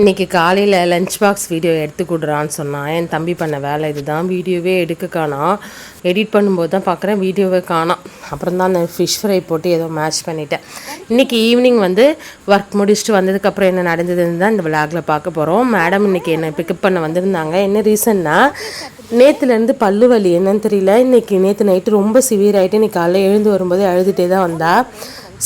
இன்றைக்கி காலையில் lunch box video எடுத்து கொடுறான்னு சொன்னான் என் தம்பி பண்ண வேலை இதுதான் வீடியோவே எடுக்க காணோம் எடிட் பண்ணும்போது தான் பார்க்குறேன் வீடியோவே காணாம் அப்புறம் தான் அந்த ஃபிஷ் ஃப்ரை போட்டு ஏதோ மேட்ச் பண்ணிட்டேன். இன்றைக்கி ஈவினிங் வந்து ஒர்க் முடிச்சுட்டு வந்ததுக்கப்புறம் என்ன நடந்ததுன்னு தான் இந்த விளாகில் பார்க்க போகிறோம் மேடம் இன்றைக்கி என்னை பிக்கப் பண்ண வந்திருந்தாங்க. என்ன ரீசன்னா நேற்றுலேருந்து பல்லு வலி என்னன்னு தெரியல. இன்றைக்கி நேற்று நைட்டு ரொம்ப சிவியர் ஆகிட்டு இன்றைக்கி காலையில் எழுந்து வரும்போது அழுதுகிட்டே தான் வந்தா.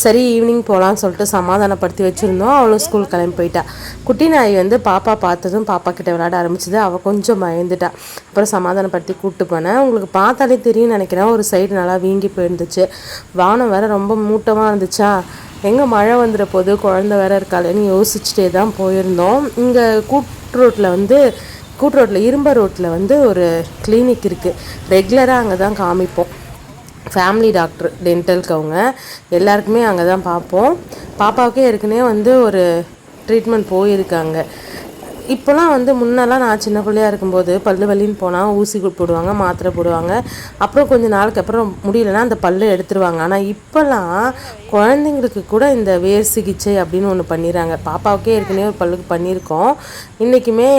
சரி ஈவினிங் போகலான்னு சொல்லிட்டு சமாதானப்படுத்தி வச்சுருந்தோம். அவளும் ஸ்கூல் கிளம்பி போயிட்டா. குட்டி நாய் வந்து பாப்பா பார்த்ததும் பாப்பா கிட்ட விளையாட ஆரம்பிச்சது. அவள் கொஞ்சம் பயந்துட்டா. அப்புறம் சமாதானப்படுத்தி கூப்பிட்டு போனேன் உங்களுக்கு பார்த்தாலே தெரியும் நினைக்கிறேன். ஒரு சைடு நல்லா வீங்கி போயிருந்துச்சு. வானம் வேற ரொம்ப மூட்டமாக இருந்துச்சா? எங்கே மழை வந்துட போது குழந்த வேற இருக்காளேன்னு யோசிச்சுட்டே தான் போயிருந்தோம். இங்கே கூட்டு ரோட்டில் வந்து கூட்டு ரோட்டில் இரும்ப ரோட்டில் வந்து ஒரு கிளினிக் இருக்குது ரெகுலராக அங்கே தான் காமிப்போம். ஃபேமிலி டாக்டர் டென்டலுக்கு அவங்க. எல்லாருக்குமே அங்கே தான் பார்ப்போம் பாப்பாவுக்கே ஏற்கனவே வந்து ஒரு ட்ரீட்மெண்ட் போயிருக்காங்க. இப்போலாம் வந்து முன்னெல்லாம் நான் சின்ன பிள்ளையா இருக்கும்போது பல்லு வலின்னு போனால் ஊசி போடுவாங்க மாத்திரை போடுவாங்க. அப்புறம் கொஞ்சம் நாளுக்கு அப்புறம் முடியலன்னா அந்த பல்லு எடுத்துருவாங்க. ஆனால் இப்போல்லாம் குழந்தைங்களுக்கு கூட இந்த வேர் சிகிச்சை அப்படின்னு ஒன்று பண்ணிடுறாங்க பாப்பாவுக்கே ஏற்கனவே ஒரு பல்லுக்கு பண்ணியிருக்கோம். இன்றைக்குமே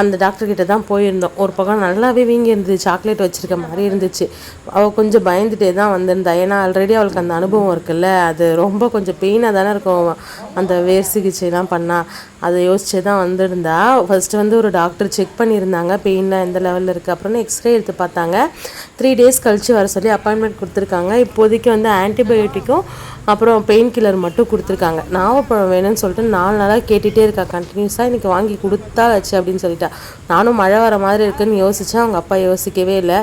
அந்த டாக்டர்கிட்ட தான் போயிருந்தோம். ஒரு பக்கம் நல்லாவே வீங்கி இருந்துச்சு சாக்லேட் வச்சுருக்க மாதிரி இருந்துச்சு. அவள் கொஞ்சம் பயந்துட்டே தான் வந்திருந்தா. ஏன்னா ஆல்ரெடி அவளுக்கு அந்த அனுபவம் இருக்குல்ல. அது ரொம்ப கொஞ்சம் பெயினாக தானே இருக்கும். அந்த வேர் சிகிச்சைலாம் பண்ணால் அதை யோசிச்சே தான் வந்திருந்தா. ஃபஸ்ட்டு வந்து ஒரு டாக்டர் செக் பண்ணியிருந்தாங்க. பெயின்லாம் எந்த லெவலில் இருக்குது அப்புறம் எக்ஸ்ரே எடுத்து பார்த்தாங்க. த்ரீ டேஸ் கழிச்சு வர சொல்லி அப்பாயின்மெண்ட் கொடுத்துருக்காங்க. இப்போதைக்கு வந்து ஆன்டிபயோட்டிக்கும் அப்புறம் பெயின் கில்லர் மட்டும் கொடுத்துருக்காங்க. நாவப்பழம் வேணும்னு சொல்லிட்டு நாலு நாளாக கேட்டுகிட்டே இருக்கா. கண்டினியூஸாக இன்றைக்கி வாங்கி கொடுத்தாச்சு அப்படின்னு சொல்லிட்டு நானும் மழை வர மாதிரி இருக்குன்னு யோசித்தேன் அவங்க அப்பா யோசிக்கவே இல்லை.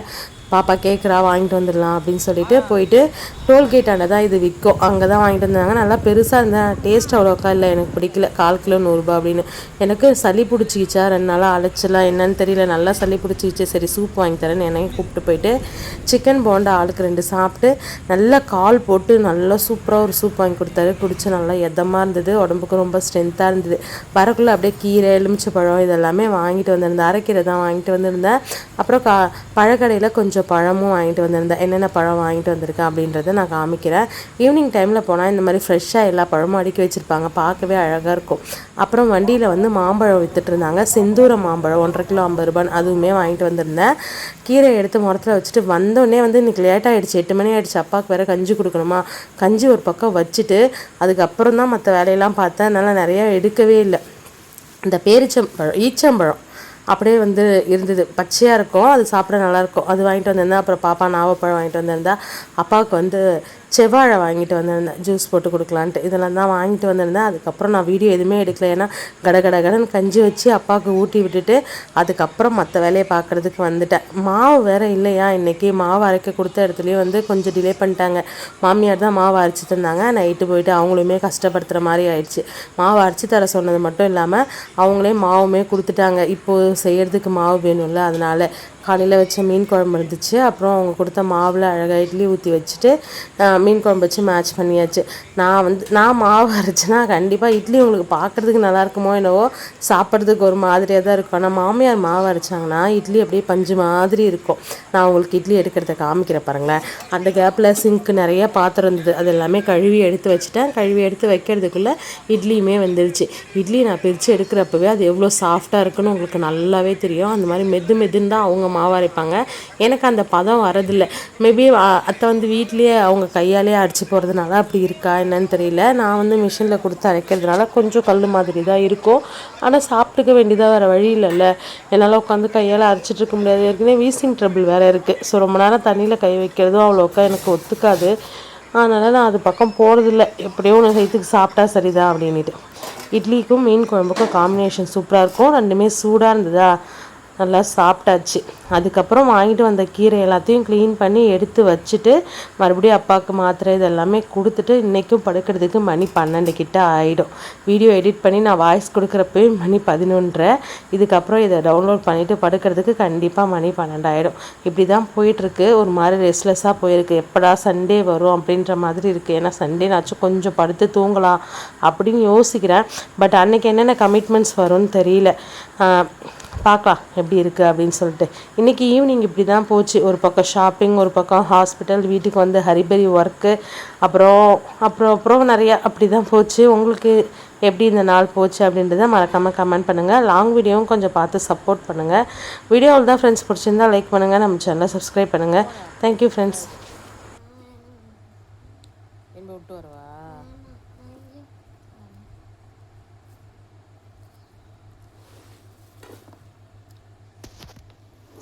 பாப்பா கேட்குறா வாங்கிட்டு வந்துடலாம் அப்படின்னு சொல்லிட்டு போயிட்டு டோல்கேட்டாண்ட தான் இது விற்கும். அங்கே தான் வாங்கிட்டு வந்தாங்க. நல்லா பெருசாக இருந்தேன் டேஸ்ட் அவ்வளோக்கா இல்லை. எனக்கு பிடிக்கல. கால் கிலோ நூறுரூபா அப்படின்னு. எனக்கு சளி பிடிச்சிக்கிச்சா? ரெண்டு நாளாக அழைச்சலாம் என்னன்னு தெரியல. நல்லா சளி பிடிச்சிக்கிச்சு. சரி சூப் வாங்கி தரேன்னு என்னையும் கூப்பிட்டு போயிட்டு சிக்கன் போண்டா ஆளுக்கு ரெண்டு சாப்பிட்டு நல்லா கால் போட்டு நல்லா சூப்பராக ஒரு சூப் வாங்கி கொடுத்தாரு. குடிச்சு நல்லா எதமாக இருந்தது? உடம்புக்கு ரொம்ப ஸ்ட்ரென்த்தாக இருந்தது. வரக்குள்ளே அப்படியே கீரை எலுமிச்சை பழம் இதெல்லாமே வாங்கிட்டு வந்திருந்தேன். அரைக்கீரை தான் வாங்கிட்டு வந்திருந்தேன். அப்புறம் கா பழக்கடையில் கொஞ்சம் பழமும் வாங்கிட்டு வந்திருந்தேன் என்னென்ன பழம் வாங்கிட்டு வந்திருக்கேன் அப்படின்றத நான் காமிக்கிறேன். ஈவினிங் டைமில் போனால் இந்த மாதிரி ஃப்ரெஷ்ஷாக எல்லா பழமும் அடுக்கி வச்சுருப்பாங்க. பார்க்கவே அழகாக இருக்கும். அப்புறம் வண்டியில் வந்து மாம்பழம் வித்துட்டு இருந்தாங்க. செந்தூர மாம்பழம் ஒன்றரை கிலோ ஐம்பது ரூபான்னு அதுவுமே வாங்கிட்டு வந்திருந்தேன். கீரை எடுத்து முறத்தில் வச்சுட்டு வந்தோடனே வந்து இன்னைக்கு லேட் ஆகிடுச்சு எட்டு மணி ஆகிடுச்சு அப்பாவுக்கு வேறு கஞ்சி கொடுக்கணுமா? கஞ்சி ஒரு பக்கம் வச்சுட்டு அதுக்கப்புறம் தான் மற்ற வேலையெல்லாம் பார்த்தேன். அதனால் நிறையா எடுக்கவே இல்லை. இந்த பேரிச்சம்பழம் ஈச்சம்பழம் அப்படியே வந்து இருந்தது. பச்சையாக இருக்கும் அது சாப்பிட நல்லாயிருக்கும் அது வாங்கிட்டு வந்திருந்தேன் அப்புறம் பாப்பா நாவப்பழம் வாங்கிட்டு வந்திருந்தா அப்பாவுக்கு வந்து செவ்வாழை வாங்கிட்டு வந்திருந்தேன். ஜூஸ் போட்டு கொடுக்கலான்ட்டு. இதெல்லாம் தான் வாங்கிட்டு வந்திருந்தேன். அதுக்கப்புறம் நான் வீடியோ எதுவுமே எடுக்கல. ஏன்னா கட கட கடன்னு கஞ்சி வச்சு அப்பாவுக்கு ஊட்டி விட்டுட்டு அதுக்கப்புறம் மற்ற வேலையை பார்க்குறதுக்கு வந்துட்டேன். மாவு வேறு இல்லையா? இன்னைக்கு மாவு அரைக்க கொடுத்த இடத்துலையும் வந்து கொஞ்சம் டிலே பண்ணிட்டாங்க. மாமியார் தான் மாவு அரைச்சி தந்தாங்க நைட்டு போயிட்டு அவங்களுமே கஷ்டப்படுத்துகிற மாதிரி ஆயிடுச்சு. மாவு அரைச்சி தர சொன்னது மட்டும் இல்லாமல் அவங்களே மாவுமே கொடுத்துட்டாங்க. இப்போது செய்கிறதுக்கு மாவு வேணும்ல அதனால். காலையில் வச்ச மீன் குழம்பு இருந்துச்சு. அப்புறம் அவங்க கொடுத்த மாவில் அழகாக இட்லி ஊற்றி வச்சுட்டு மீன் குழம்பு வச்சு மேட்ச் பண்ணியாச்சு. நான் வந்து நான் மாவு அரைச்சேன்னா கண்டிப்பாக இட்லி உங்களுக்கு பார்க்குறதுக்கு நல்லா இருக்குமோ என்னவோ சாப்பிட்றதுக்கு ஒரு மாதிரியாக தான் இருக்கும். ஆனால் மாமியார் மாவு அரைச்சாங்கன்னா இட்லி அப்படியே பஞ்சு மாதிரி இருக்கும். நான் உங்களுக்கு இட்லி எடுக்கிறத காமிக்கிறேன் பாருங்களேன். அந்த கேப்பில் சிங்க் நிறைய பாத்திரம் இருந்தது. அது எல்லாமே கழுவி எடுத்து வச்சுட்டேன். கழுவி எடுத்து வைக்கிறதுக்குள்ளே இட்லியுமே வந்துருச்சு. இட்லி நான் பிரித்து எடுக்கிறப்பவே அது எவ்வளோ சாஃப்டாக இருக்குன்னு உங்களுக்கு நல்லாவே தெரியும். அந்த மாதிரி மெது மெதுன்னு தான் அவங்க மாவு அரைப்பாங்க எனக்கு அந்த பதம் வரதில்லை. மேபி அத்தை வந்து வீட்லேயே அவங்க கையாலே அரைச்சி போகிறதுனால அப்படி இருக்கா என்னன்னு தெரியல. நான் வந்து மிஷினில் கொடுத்து அரைக்கிறதுனால கொஞ்சம் கல் மாதிரி தான் இருக்கும். ஆனால் சாப்பிட்டுக்க வேண்டியதாக வேறு வழி இல்லைல்ல. என்னால் உட்காந்து கையால் அரைச்சிட்டு இருக்க முடியாது. ஏற்கனவே வீசிங் ட்ரபிள் வேறு இருக்குது ஸோ ரொம்ப நேரம் தண்ணியில் கை வைக்கிறதும் அவ்வளோக்கா எனக்கு ஒத்துக்காது. அதனால் நான் அது பக்கம் போகிறதில்ல எப்படியோ ஒன்று சைத்துக்கு சாப்பிட்டா சரிதான் அப்படின்ட்டு இட்லிக்கும் மீன் குழம்புக்கும் காம்பினேஷன் சூப்பராக இருக்கும். ரெண்டுமே சூடாக இருந்ததா? நல்லா சாப்பிட்டாச்சு. அதுக்கப்புறம் வாங்கிட்டு வந்த கீரை எல்லாத்தையும் க்ளீன் பண்ணி எடுத்து வச்சுட்டு மறுபடியும் அப்பாவுக்கு மாத்திரை இதெல்லாமே கொடுத்துட்டு இன்றைக்கும் படுக்கிறதுக்கு மணி பன்னெண்டு கிட்ட ஆகிடும் வீடியோ எடிட் பண்ணி நான் வாய்ஸ் கொடுக்குறப்பவே மணி பதினொன்றரை. இதுக்கப்புறம் இதை டவுன்லோட் பண்ணிவிட்டு படுக்கிறதுக்கு கண்டிப்பாக மணி பன்னெண்டு ஆகிடும் இப்படி தான் போயிட்டுருக்கு. ஒரு மாதிரி ரெஸ்ட்லெஸ்ஸாக போயிருக்கு. எப்படா சண்டே வரும் அப்படின்ற மாதிரி இருக்குது ஏன்னா சண்டே நாச்சும் கொஞ்சம் படுத்து தூங்கலாம் அப்படின்னு யோசிக்கிறேன். பட் அன்னைக்கு என்னென்ன கமிட்மெண்ட்ஸ் வரும்னு தெரியல. பார்க்கலாம் எப்படி இருக்குது அப்படின்னு சொல்லிட்டு. இன்றைக்கி ஈவினிங் இப்படி தான் போச்சு. ஒரு பக்கம் ஷாப்பிங் ஒரு பக்கம் ஹாஸ்பிட்டல் வீட்டுக்கு வந்து ஹரிபரி ஒர்க்கு அப்புறம் அப்புறம் அப்புறம் நிறையா அப்படி தான் போச்சு. உங்களுக்கு எப்படி இந்த நாள் போச்சு அப்படின்றத மறக்காமல் கமெண்ட் பண்ணுங்கள் லாங் வீடியோவும் கொஞ்சம் பார்த்து சப்போர்ட் பண்ணுங்கள் வீடியோவில் தான் ஃப்ரெண்ட்ஸ் பிடிச்சிருந்தால் லைக் பண்ணுங்கள் நம்ம சேனலை சப்ஸ்கிரைப் பண்ணுங்கள் தேங்க்யூ ஃப்ரெண்ட்ஸ்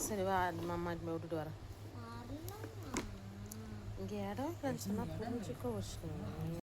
சரி வா மாமா இனிமே விட்டுட்டு வரேன். இங்கே இடம் இல்லைன்னு சொன்னால் புரிஞ்சுக்க வச்சுக்கோங்க.